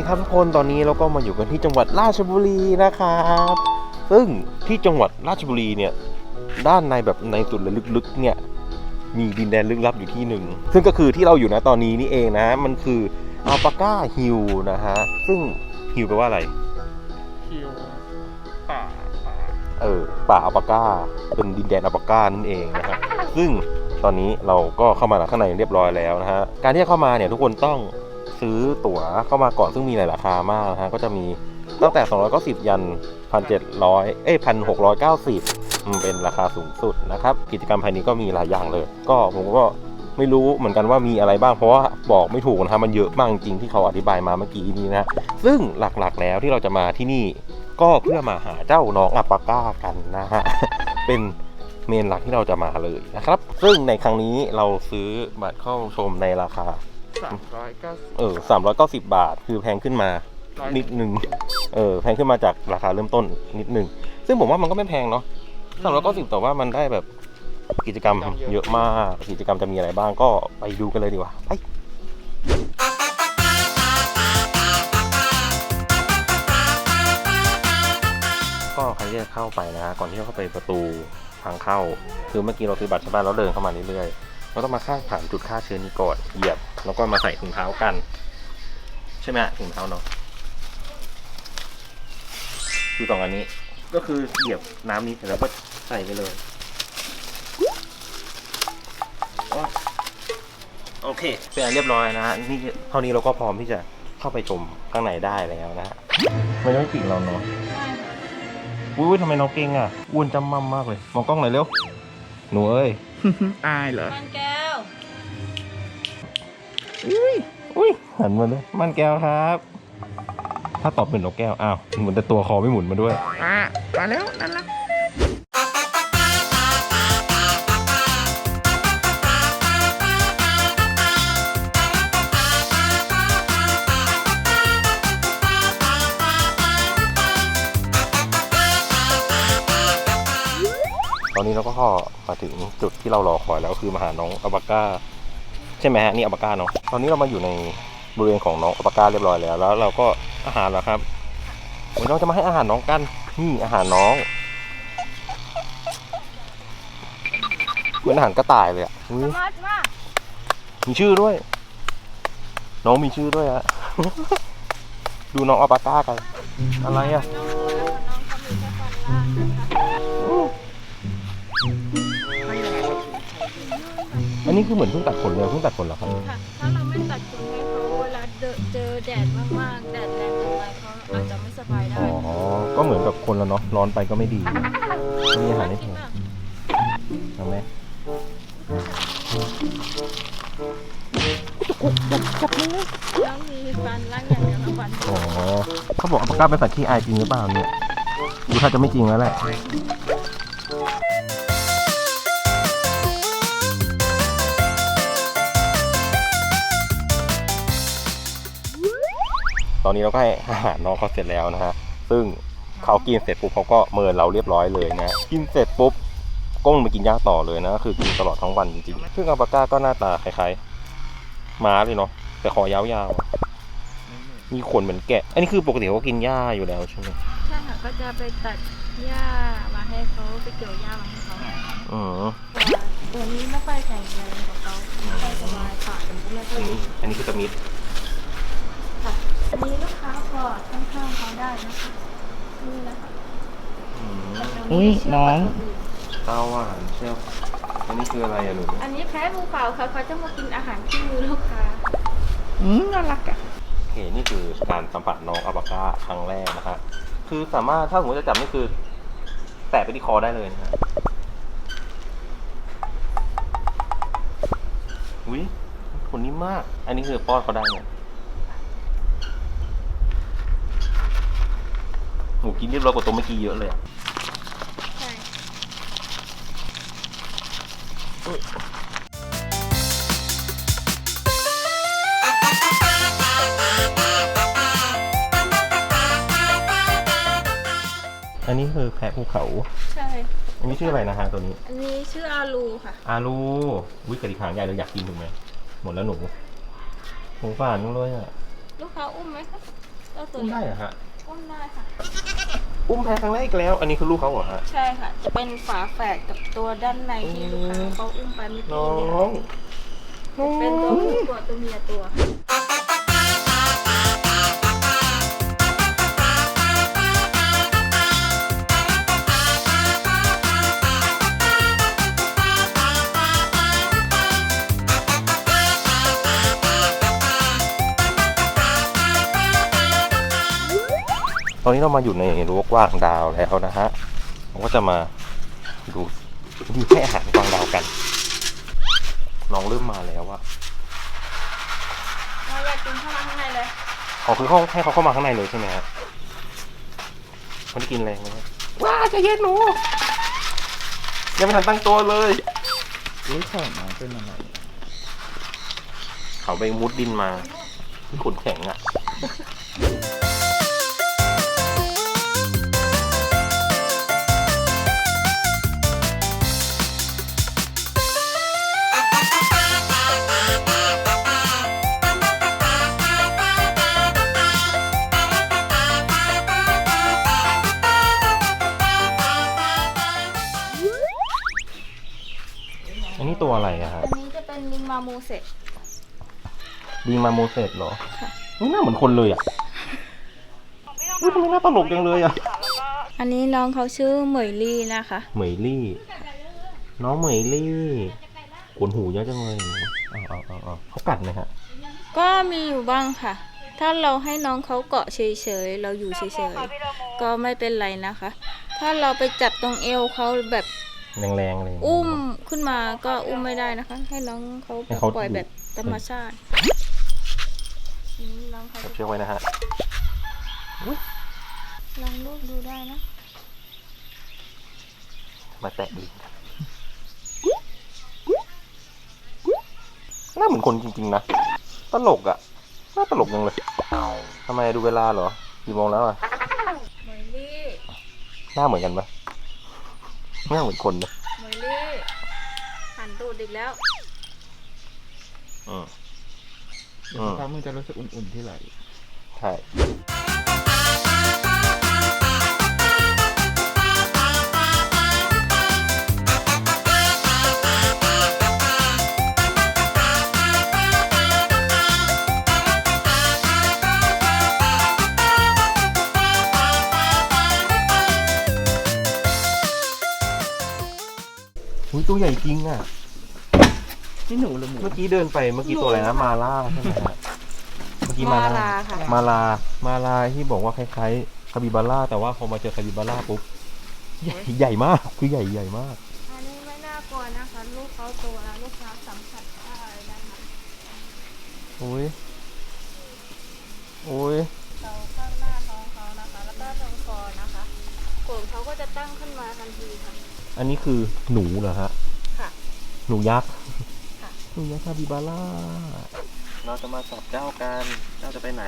ดีครับทุกคนตอนนี้เราก็มาอยู่กันที่จังหวัดราชบุรีนะครับซึ่งที่จังหวัดราชบุรีเนี่ยด้านในแบบในสุดลึกๆเนี่ยมีดินแดนลึกลับอยู่ที่หนึ่งซึ่งก็คือที่เราอยู่นะตอนนี้นี่เองนะ มันคืออัลปาก้าฮิลนะฮะซึ่งฮิลแปลว่าอะไรคิวป่าป่าเออป่าอัลปาก้าเป็นดินแดนอัลปาก้านั่นเองนะฮะซึ่งตอนนี้เราก็เข้ามาข้างในเรียบร้อยแล้วนะฮะการที่จะเข้ามาเนี่ยทุกคนต้อง ซื้อตั๋วเข้ามาก่อนซึ่งมีหลายราคามากนะฮะก็จะมีตั้งแต่ 290 ยัน 1,700 เอ้ย 1,690 เป็นราคาสูงสุดนะครับ กิจกรรมภายนี้ก็มีหลายอย่างเลย ก็ผมก็ไม่รู้เหมือนกันว่ามีอะไรบ้างเพราะว่าบอกไม่ถูกนะฮะมันเยอะมากจริงที่เขาอธิบายมาเมื่อกี้นี้นะ ซึ่งหลักๆแล้วที่เราจะมาที่นี่ก็เพื่อมาหาเจ้าน้องอัปปาก้ากันนะฮะ เป็นเมนหลักที่เราจะมาเลยนะครับ ซึ่งในครั้งนี้เราซื้อบัตรเข้าชมในราคา สามร้อยเก้าเออสามร้อยเก้าสิบาท คือแพงขึ้นมา นิดนึง เออ แพงขึ้นมาจากราคาเริ่มต้นนิดนึง ซึ่งผมว่ามันก็ไม่แพงเนาะสามร้อยเก้าสิบแต่ว่ามันได้แบบกิจกรรมเยอะมาก กิจกรรมจะมีอะไรบ้างก็ไปดูกันเลยดีกว่า ไปก็ใครที่จะเข้าไปนะฮะก่อนที่จะเข้าไปประตูทางเข้า คือเมื่อกี้เราซื้อบัตรใช่ไหมเราเดินเข้ามาเรื่อยๆ เราต้องมาข้างผ่านจุดฆ่าเชื้อนี้ก่อนเหยียบ แล้วก็มาใส่ถุงเท้ากัน ใช่ไหมฮะถุงเท้าเนาะคือสองอันนี้ ก็คือเหยียบน้ำนี้เสร็จแล้วก็ใส่ไปเลยโอ๊ยโอเคเป็นอันเรียบร้อยนะฮะนี่เท่านี้เราก็พร้อมที่จะเข้าไปชมข้างในได้แล้วนะฮะไม่ต้องปิดเราเนาะอุ้ยทำไมน้องเก่งอะอ้วนจำมั่มมากเลย มองกล้องหน่อยเร็ว หนูเอ้ย อายเหรอ มันแก้วอุ้ยหันมาเลยมันแก้วครับ ถ้าตอบเป็นนกแก้ว อ้าวเหมือนแต่ตัวคอไม่หมุนมาด้วย อะมาแล้วนั่นละ นี้เราก็มาถึงจุดที่เรารอคอยแล้วคือมาหาน้องอัลปาก้าใช่ไหมฮะนี่อัลปาก้าเนาะตอนนี้เรามาอยู่ในบริเวณของน้องอัลปาก้าเรียบร้อยแล้ว แล้วเราก็อาหารแล้วครับวันนี้เราจะมาให้อาหารน้องกันนี่อาหารน้องเหมือนอาหารกระต่ายเลยอะอุ๊ยมาดมากมีชื่อด้วย น้องมีชื่อด้วยฮะ ดูน้องอัลปาก้ากันอะไรอะ น้อง อันนี้คือเหมือนเพิ่งตัดขนเลยเพิ่งตัดขนเหรอครับ ค่ะ ถ้าเราไม่ตัดขนให้เขาเวลาเจอเจอแดดมากๆ แดดแรงเกินไปเขาอาจจะไม่สบายได้อ๋อ ก็เหมือนกับคนแล้วเนาะ ร้อนไปก็ไม่ดีไม่มีอาหารให้กิเธนออะเอาไหมน้องมีฟันล่างอย่างเดียวนะฟันอ๋อเขาบอกอัลปาก้าเป็นสัตว์ขี้อายจริงหรือเปล่าเนี่ยดูถ้าจะไม่จริงแล้วแหละ ตอนนี้เราก็ให้อาหารน้องเขาเสร็จแล้วนะฮะ ซึ่งเขากินเสร็จปุ๊บเขาก็เมินเราเรียบร้อยเลยนะ กินเสร็จปุ๊บก้มไปกินหญ้าต่อเลยนะก็คือกินตลอดทั้งวันจริงๆ ซึ่งอัลปาก้าก็หน้าตาคล้ายๆม้าเลยเนาะ แต่คอยาวๆ มีขนเหมือนแกะ อันนี้คือปกติเขาก็กินหญ้าอยู่แล้วใช่ไหมใช่ค่ะ ก็จะไปตัดหญ้ามาให้เขาไปเกี่ยวหญ้ามาให้เขาอืมตัวนี้ไม่ค่อยแข็งแรงกับเขาไม่ค่อยสบายขาแต่มันก็ไม่ค่อยดีอันนี้คือสมิธค่ะ อันนี้ลูกค้ากอดข้างๆเขาได้นะคะ นี่นะคะอุ้ยน้อง เต้าหวานเชียวอันนี้คืออะไรอะหนูอันนี้แพ้ภูเขาค่ะเขาจะมากินอาหารที่มือลูกค้า อืมน่ารักอะ โอเคนี่คือการสัมผัสน้องอัลปาก้าครั้งแรกนะฮะคือสามารถถ้าสมมติจะจับนี่คือ แตะไปที่คอได้เลยนะฮะอุ้ยคนนี้มาก อันนี้คือป้อนเขาได้เนี่ย หมูกินเรียบร้อยกว่าตัวเมื่อกี้เยอะเลยอะใช่ อันนี้คือแพะภูเขา ใช่ อันนี้ชื่ออะไรนะฮะตัวนี้ อันนี้ชื่ออาลูค่ะ อาลูวิกระดิกหางใหญ่เลยอยากกินถูกไหมหมดแล้วหนูสงสารจังเลยอะลูกค้าอุ้มไหมคะก็ตัวอุ้มได้เหรอฮะ อุ้มได้ค่ะ อุ้มแพ้ครั้งแรกอีกแล้ว อันนี้คือลูกเขาเหรอฮะ ใช่ค่ะ จะเป็นฝาแฝดกับตัวด้านในที่ลูกค้าเขาอุ้มไปเมื่อน้กี้อเนี่ยงเป็นตัวผู้ตัวตัวเมียตัว อนนี้เรามาอยู่ในรั้วกว้างดาวแล้วนะฮะผมก็จะมาดูดูให้อาหารกวางดาวกัน น้องเริ่มมาแล้วอะเราอยากกินเข้ามาข้างในเลยอ๋อคือเขาให้เขาเข้ามาข้างในเลยใช่ไหมฮะเขาได้กินแรงไหมฮะว้าใจะเย็นหนูยังไม่ทันตั้งตัวเลยอุ้ยของน้องเป็นอะไรเขาไปมุดดินมาขนแข็งอะ ตัวอะไรอะฮะอันนี้จะเป็นลิงมามูเสะดีมาโมเสสเหรอนี่หน้าเหมือนคนเลยอะอุ้ยทำไมหน้าตลกจังเลยอะอันนี้น้องเขาชื่อเหมยลี่นะคะ เหมยลี่ น้องเหมยลี่ขนหูเยอะจังเลยเอาเอาเอาเอาเขากัดไหมฮะก็มีอยู่บ้างค่ะ ถ้าเราให้น้องเขาเกาะเฉยๆ เราอยู่เฉยๆ ก็ไม่เป็นไรนะคะ ถ้าเราไปจับตรงเอวเขาแบบ แรงๆเลยอุ้มขึ้นมาก็อุ้มไม่ได้นะคะ ให้น้องเขาให้เขาปล่อยแบบธรรมชาติอืมน้องเขาจับเชือกไว้นะฮะลองลูกดูได้นะ มาแตะดินกันหน้าเหมือนคนจริง ๆ นะ ตลกอะหน้าตลกยังเลยทำไมดูเวลาเหรอกี่โมงแล้วอะเหมยลี่หน้าเหมือนกันปะ หน้าเหมือนคนนะเหมยลี่หันตูดอีกแล้ว อืมเดี๋ยวสักพักมึงจะรู้สึกอุ่นๆที่ไหล ใช่ ตัวใหญ่จริงอะ นี่หนูหรือหมูเมื่อกี้เดินไปเมื่อกี้ตัวอะไรนะมาล่าใช่ไหมฮะเมื่อกี้มามาล่าลา ค่ะ มาลา มาลาที่บอกว่าคล้ายๆคาบิบาร่าแต่ว่าพอมาเจอคาบิบาร่าปุ๊บใหญ่ใหญ่มากคือใหญ่ใหญ่มาก อันนี้ไม่น่ากลัวนะคะ ลูกเขาโตแล้วลูกค้าสัมผัสได้นะคะโอ้ย โอ้ย เราข้างหน้าท้องเขานะคะ แล้วก็ตรงคอนะคะโขนเขาก็จะตั้งขึ้นมาทันทีค่ะ อันนี้คือหนูเหรอฮะ ค่ะ หนูยักษ์ค่ะ หนูยักษ์คาบิบาร่า เราจะมาจับเจ้ากัน เจ้าจะไปไหน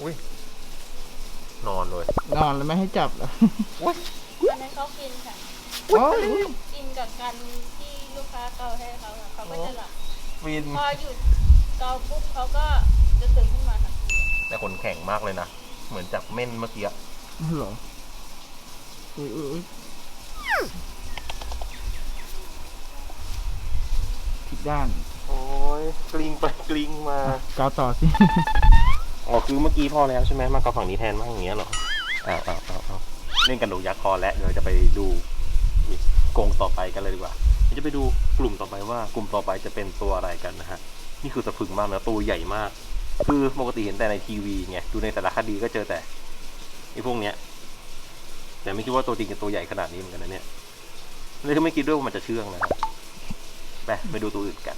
อุ้ย นอนเลย นอนแล้วไม่ให้จับเหรออันนั้นเขากินค่ะ โอ้ยกินกับกันที่ลูกค้าเกาให้เขาค่ะเขาก็จะหลับวิน พอหยุดเกาปุ๊บเขาก็จะตื่นขึ้นมาทันที แต่คนแข็งมากเลยนะ เหมือนจับเม่นเมื่อกี้อะเหรออุ้ยอุ้ยอุ้ยผิดด้าน โอ้ยกลิงไปกลิงมา กาวต่อสิ อ๋อคือเมื่อกี้พอแล้วใช่ไหมมากับฝั่งนี้แทนมากอย่างเงี้ยเหรออ้าวอ้าวอ้าวอ้าวเล่นกันหนูยักษ์พอแล้วเดี๋ยวจะไปดูอีกกรงต่อไปกันเลยดีกว่าเดี๋ยวจะไปดูกลุ่มต่อไปว่ากลุ่มต่อไปจะเป็นตัวอะไรกันนะฮะ นี่คือสะพรึงมากนะตัวใหญ่มาก คือปกติเห็นแต่ในทีวีไงดูในสารคดีก็เจอแต่ไอ้พวกเนี้ย แต่ไม่คิดว่าตัวจริงจะตัวใหญ่ขนาดนี้เหมือนกันนะเนี่ยเลยก็ไม่คิดด้วยว่ามันจะเชื่องนะครับไปไปดูตัวอื่นกัน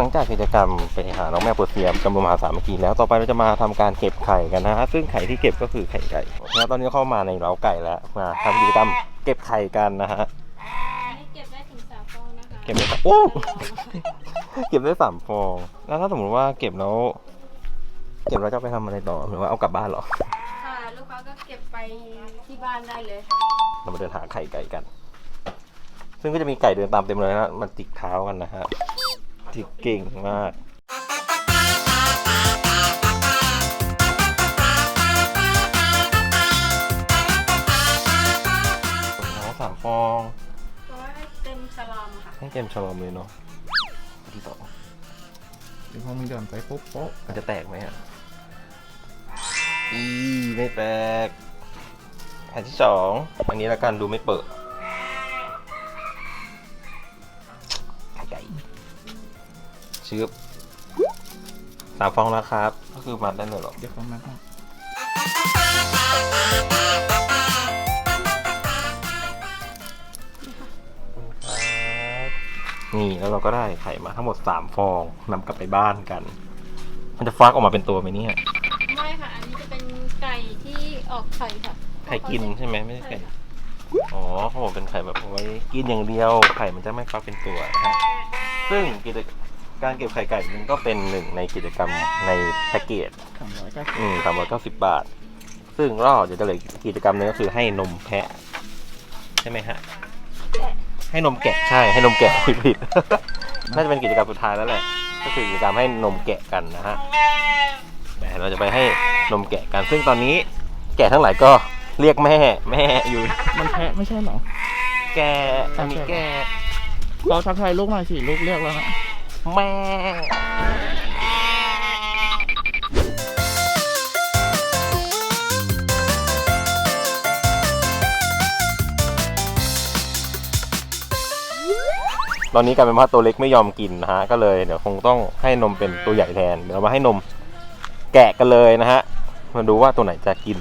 หลังจากกิจกรรมไปหาน้องแมวเปอร์เซียมจำนวนมหาศาลเมื่อกี้แล้วต่อไปเราจะมาทำการเก็บไข่กันนะฮะซึ่งไข่ที่เก็บก็คือไข่ไก่แล้วตอนนี้เข้ามาในเล้าไก่แล้วมาทำกิจกรรมเก็บไข่กันนะฮะให้เก็บได้ถึงสามฟองนะคะเก็บได้โอ้เก็บได้สามฟองแล้วถ้าสมมติว่าเก็บแล้วเก็บแล้วจะเอาไปทำอะไรต่อหรือว่าเอากลับบ้านเหรอค่ะลูกค้าก็เก็บไปที่บ้านได้เลยเรามาเดินหาไข่ไก่กัน ซึ่งก็จะมีไก่เดินตามเต็มเลยนะมันจิกเท้ากันนะฮะ จิกเก่งมากอ๋อสามฟองก็ให้เต็มสลามค่ะ ให้เกมฉลองเลยเนาะที่สองเดี๋ยวพอมันหย่อนไปปุ๊บโป๊ะมันจะแตกไหมอะ อีไม่แตกแผ่นที่สองอันนี้ละกันดูไม่เปิด ชืบสามฟองแล้วครับ ก็คือมัดได้เลยเหรอ เดี๋ยวเขามาให้นี่แล้วเราก็ได้ไข่มาทั้งหมดสามฟองนำกลับไปบ้านกัน มันจะฟักออกมาเป็นตัวไหมเนี่ย ไม่ค่ะ อันนี้จะเป็นไก่ที่ออกไข่ค่ะไข่กินใช่ไหมไม่ใช่ไก่ใช่ค่ะอ๋อเขาบอกเป็นไข่แบบเอาไว้กินอย่างเดียว ไข่มันจะไม่ฟักเป็นตัวนะฮะซึ่งกิจ การเก็บไข่ไก่มันก็เป็นหนึ่งในกิจกรรมในแพ็กเกจสามร้อยเก้าสิบอืมสามร้อยเก้าสิบบาท ซึ่งรอบเดี๋ยวจะเหลยกิจกรรมหนึงก็คือให้นมแพะ ใช่ไหมฮะ ให้นมแกะใช่ให้นมแกะผิดผิด น่าจะเป็นกิจกรรมสุดท้ายแล้วแหละ ก็คือกิจกรรมให้นมแกะกันนะฮะแต่เราจะไปให้นมแกะกัน ซึ่งตอนนี้แกะทั้งหลายก็เรียกแม่แม่อยู่ มันแพะไม่ใช่เหรอ แกะอันนี้แกะ เราทักทายลูกหน่อยสิลูกเรียกแล้วนะ แม่ตอนนี้กลายเป็นว่าตัวเล็กไม่ยอมกินนะฮะ ก็เลยเดี๋ยวคงต้องให้นมเป็นตัวใหญ่แทน เดี๋ยวเรามาให้นมแกะกันเลยนะฮะ มาดูว่าตัวไหนจะกิน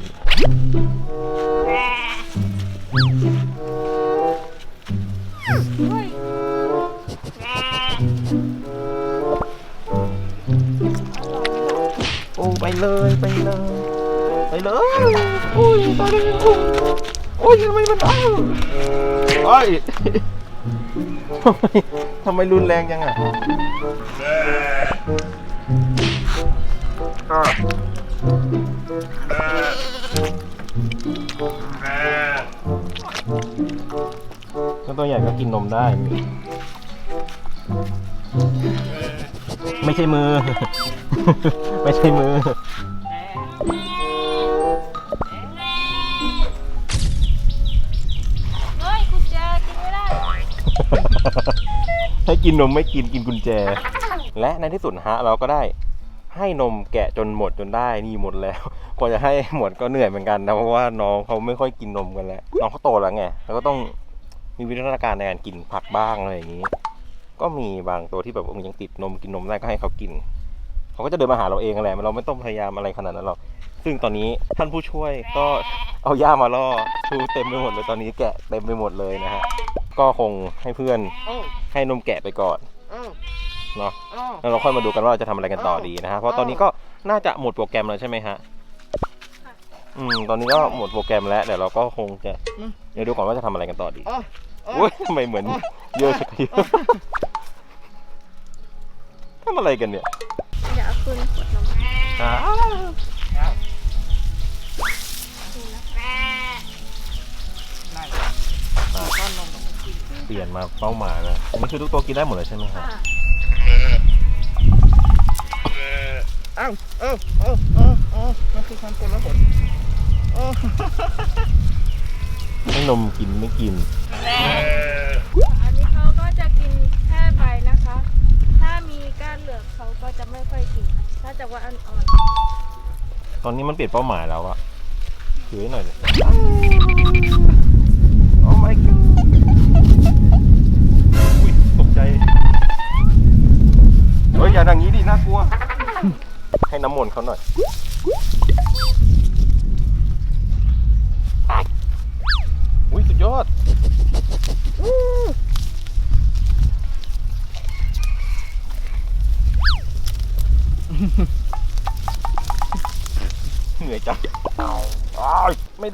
เลยไปเลยไปเลยโอ้ยตายแล้วโอ้ยทำไมมันอ้าวโอ้ยทำไมทำไมรุนแรงยังอะก็ตัวใหญ่ก็กินนมได้ ไม่ใช่มือ ไม่ใช่มือ เฮ้ยคุณแจกินไม่ได้ ให้กินนมไม่กินกินกุญแจ และในที่สุดนะฮะเราก็ได้ ให้นมแกะจนหมดจนได้นี่หมดแล้ว กว่าจะให้หมดก็เหนื่อยเหมือนกันนะเพราะว่าน้องเขาไม่ค่อยกินนมกันแล้วน้องเขาโตแล้วไงแล้วก็ต้องมีวิวัฒนาการในการกินผักบ้างอะไรอย่างนี้ ก็มีบางตัวที่แบบว่ายังติดนมกินนมได้ก็ให้เขากิน เขาก็จะเดินมาหาเราเองแหละเราไม่ต้องพยายามอะไรขนาดนั้นหรอกซึ่งตอนนี้ท่านผู้ช่วยก็เอาย่ามาล่อชูเต็มไปหมดเลยตอนนี้แกะเต็มไปหมดเลยนะฮะก็คงให้เพื่อนให้นมแกะไปก่อนเนาะแล้วเราค่อยมาดูกันว่าเราจะทำอะไรกันต่อดีนะฮะเพราะตอนนี้ก็น่าจะหมดโปรแกรมแล้วใช่ไหมฮะอืมตอนนี้ก็หมดโปรแกรมแล้วเดี๋ยวเราก็คงจะเดี๋ยวดูก่อนว่าจะทำอะไรกันต่อดี โอ้ยทำไมเหมือนเยอะชักเยอะทำอะไรกันเนี่ยอย่าเอาคืนขวดนมอ่าเปลี่ยนมาเป้าหมายแล้วอันนี้คือทุกตัวกินได้หมดเลยใช่ไหมครับ ค่ะอ้าวเออเออเออเออมันคือความกลหนเออ ให้นมกินไม่กิน อันนี้เขาก็จะกินแค่ใบนะคะ ถ้ามีก้านเหลือกเขาก็จะไม่ค่อยกิน ถ้าจะว่าอ่อนตอนนี้มันเปลี่ยนเป้าหมายแล้วอะถือให้หน่อยเลย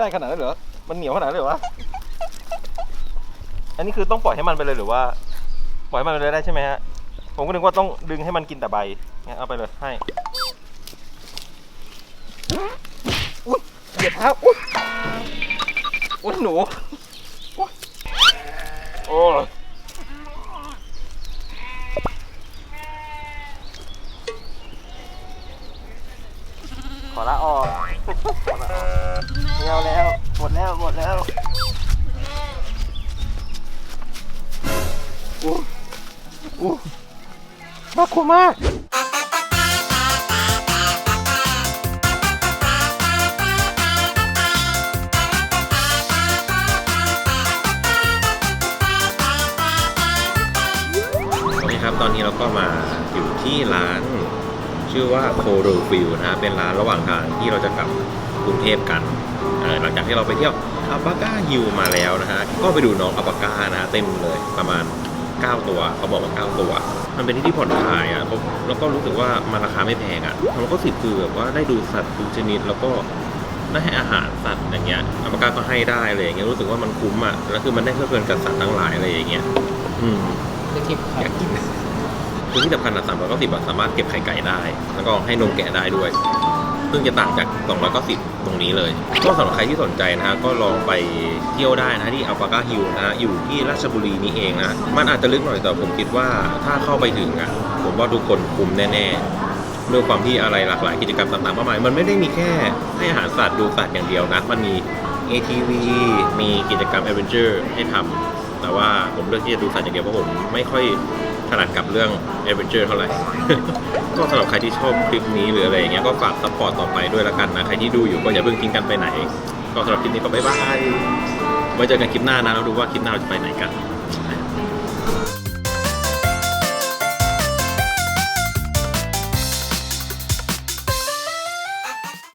ได้ขนาดนั้นเหรอ มันเหนียวขนาดนั้นเลยเหรอวะ อันนี้คือต้องปล่อยให้มันไปเลยหรือว่า ปล่อยให้มันไปเลยได้ใช่ไหมฮะ ผมก็นึกว่าต้องดึงให้มันกินแต่ใบงั้นเอาไปเลยให้ อุ้ยเหยียบเท้าอุ้ยอุ้ยหนูอุ๊ยโอ้ยขอละออกขอละออก ไม่เอาแล้ว หมดแล้ว หมดแล้วอู้อู้น่ากลัวมากโอเคครับตอนนี้เราก็มาอยู่ที่ร้าน ชื่อว่าโคโรฟิลนะฮะเป็นร้านระหว่างทางที่เราจะกลับกรุงเทพกันเออหลังจากที่เราไปเที่ยวอัลปาก้าฮิวมาแล้วนะฮะ ก็ไปดูน้องอัลปาก้านะฮะเต็มเลยประมาณ 9 ตัว เขาบอกว่า 9 ตัว มันเป็นที่ที่ผ่อนคลายอะผมแล้วก็รู้สึกว่ามันราคาไม่แพงอะแล้วก็สิบคือแบบว่าได้ดูสัตว์ดูชนิดแล้วก็ได้ให้อาหารสัตว์อย่างเงี้ยอัลปาก้าก็ให้ได้เลยอย่างเงี้ยรู้สึกว่ามันคุ้มอะแล้วคือมันได้เพลิดเพลินกับสัตว์ทั้งหลายอะไรอย่างเงี้ยอืมจะเก็บไข่อยากกิน คือที่สำคัญอะสามร้อยเก้าสิบสามารถเก็บไข่ไก่ได้ แล้วก็ให้นมแกะได้ด้วย ซึ่งจะต่างจากสองร้อยเก้าสิบตรงนี้เลย ก็สำหรับใครที่สนใจนะฮะก็ลองไปเที่ยวได้นะที่อัลปาก้าฮิลนะฮะอยู่ที่ราชบุรีนี่เองนะมันอาจจะลึกหน่อยแต่ผมคิดว่าถ้าเข้าไปถึงอะผมว่าทุกคนคุ้มแน่ๆด้วยความที่อะไรหลากหลายกิจกรรมต่างๆมากมายมันไม่ได้มีแค่ให้อาหารสัตว์ดูสัตว์อย่างเดียวนะมันมี ATV มีกิจกรรม a d v e n t u r e ให้ทำแต่ว่าผมเลือกที่จะดูสัตว์อย่างเดียวเพราะผมไม่ค่อย นัดกับเรื่องเอเวนเจอร์เท่าไหร่ ก็สำหรับใครที่ชอบคลิปนี้หรืออะไรอย่างเงี้ยก็ฝากซัพพอร์ตต่อไปด้วยละกันนะ ใครที่ดูอยู่ก็อย่าเพิ่งทิ้งกันไปไหน ก็สำหรับคลิปนี้ก็บ๊ายบายไว้เจอกันคลิปหน้านะแล้วดูว่าคลิปหน้าเราจะไปไหนกัน